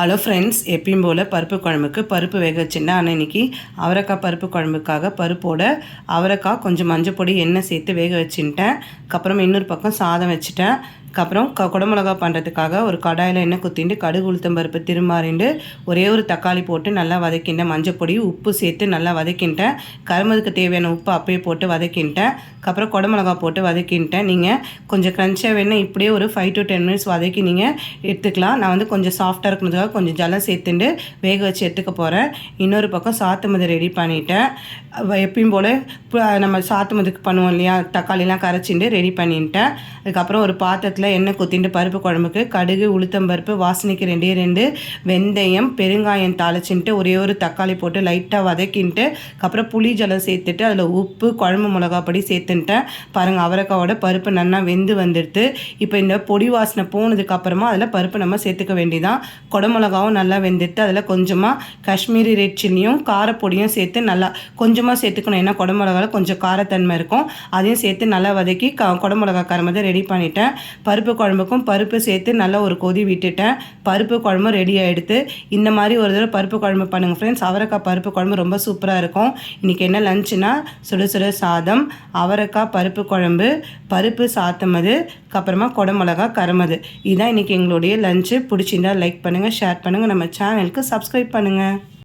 Hello friends எப்பயும் போல் பருப்பு குழம்புக்கு பருப்பு வேக வச்சுன்னா ஆனால் இன்றைக்கி அவரைக்காய் பருப்பு குழம்புக்காக பருப்போட அவரைக்காய் கொஞ்சம் மஞ்சள் பொடி எண்ணெய் சேர்த்து வேக வச்சுட்டேன் அதுக்கப்புறம் இன்னொரு பக்கம் சாதம் வச்சுட்டேன். அப்புறம் க குடமிளகா பண்ணுறதுக்காக ஒரு கடாயில் எண்ணெய் குத்திட்டு கடுகு உளுத்தம் பருப்பு திருமாறிண்டு ஒரே ஒரு தக்காளி போட்டு நல்லா வதக்கிட்டேன். மஞ்சள் பொடி உப்பு சேர்த்து நல்லா வதக்கிட்டேன். கரும்புக்கு தேவையான உப்பு அப்பயே போட்டு வதக்கிட்டேன். அப்புறம் குடமிளகா போட்டு வதக்கிட்டேன். நீங்கள் கொஞ்சம் க்ரன்ச்சாக வேணும் இப்படியே ஒரு ஃபைவ் டு டென் மினிட்ஸ் வதக்கி நீங்கள் எடுத்துக்கலாம். நான் வந்து கொஞ்சம் சாஃப்டாக இருக்கிறதுக்காக கொஞ்சம் ஜலம் சேர்த்துட்டு வேக வச்சு எடுத்துக்க போகிறேன் இன்னொரு பக்கம் சாத்து மது ரெடி பண்ணிட்டேன். எப்பயும் போல் நம்ம சாத்து மதுக்கு பண்ணுவோம் இல்லையா? தக்காளிலாம் கரைச்சிட்டு ரெடி பண்ணிட்டேன். அதுக்கப்புறம் ஒரு பாத்திரத்தில் பாத்திரத்தில் எண்ணெய் கொத்திட்டு பருப்பு குழம்புக்கு கடுகு உளுத்தம் பருப்பு வாசனைக்கு ரெண்டே ரெண்டு வெந்தயம் பெருங்காயம் தாளிச்சுட்டு ஒரே ஒரு தக்காளி போட்டு லைட்டாக வதக்கின்ட்டு அப்புறம் புளி ஜலம் சேர்த்துட்டு அதில் உப்பு குழம்பு மிளகா பொடி சேர்த்துட்டேன் பாருங்கள் அவரைக்காவோட பருப்பு நல்லா வெந்து வந்துடுது இப்போ இந்த பொடி வாசனை போனதுக்கப்புறமா அதில் பருப்பு நம்ம சேர்த்துக்க வேண்டியதான் குடமிளகாவும் நல்லா வெந்துட்டு அதில் கொஞ்சமாக காஷ்மீரி ரெட் சில்லியும் காரப்பொடியும் சேர்த்து நல்லா கொஞ்சமாக சேர்த்துக்கணும். ஏன்னா குடமிளகாவில் கொஞ்சம் காரத்தன்மை இருக்கும். அதையும் சேர்த்து நல்லா வதக்கி க குடமிளகா காரம் ரெடி பண்ணிட்டேன். பருப்பு குழம்புக்கும் பருப்பு சேர்த்து நல்லா ஒரு கொதி விட்டுட்டேன். பருப்பு குழம்பு ரெடி ஆகிடுது இந்த மாதிரி ஒரு தடவை பருப்பு குழம்பு பண்ணுங்கள் ஃப்ரெண்ட்ஸ் அவரைக்காய் பருப்பு குழம்பு ரொம்ப சூப்பராக இருக்கும். இன்றைக்கி என்ன லஞ்சுனா சுட சுட சாதம் அவரைக்காய் பருப்பு குழம்பு பருப்பு சாத்தமது அப்புறமா குடமிளகா கரமது இதுதான் இன்றைக்கி எங்களுடைய லஞ்சு பிடிச்சிருந்தா லைக் பண்ணுங்கள் ஷேர் பண்ணுங்கள் நம்ம சேனலுக்கு சப்ஸ்கிரைப் பண்ணுங்கள்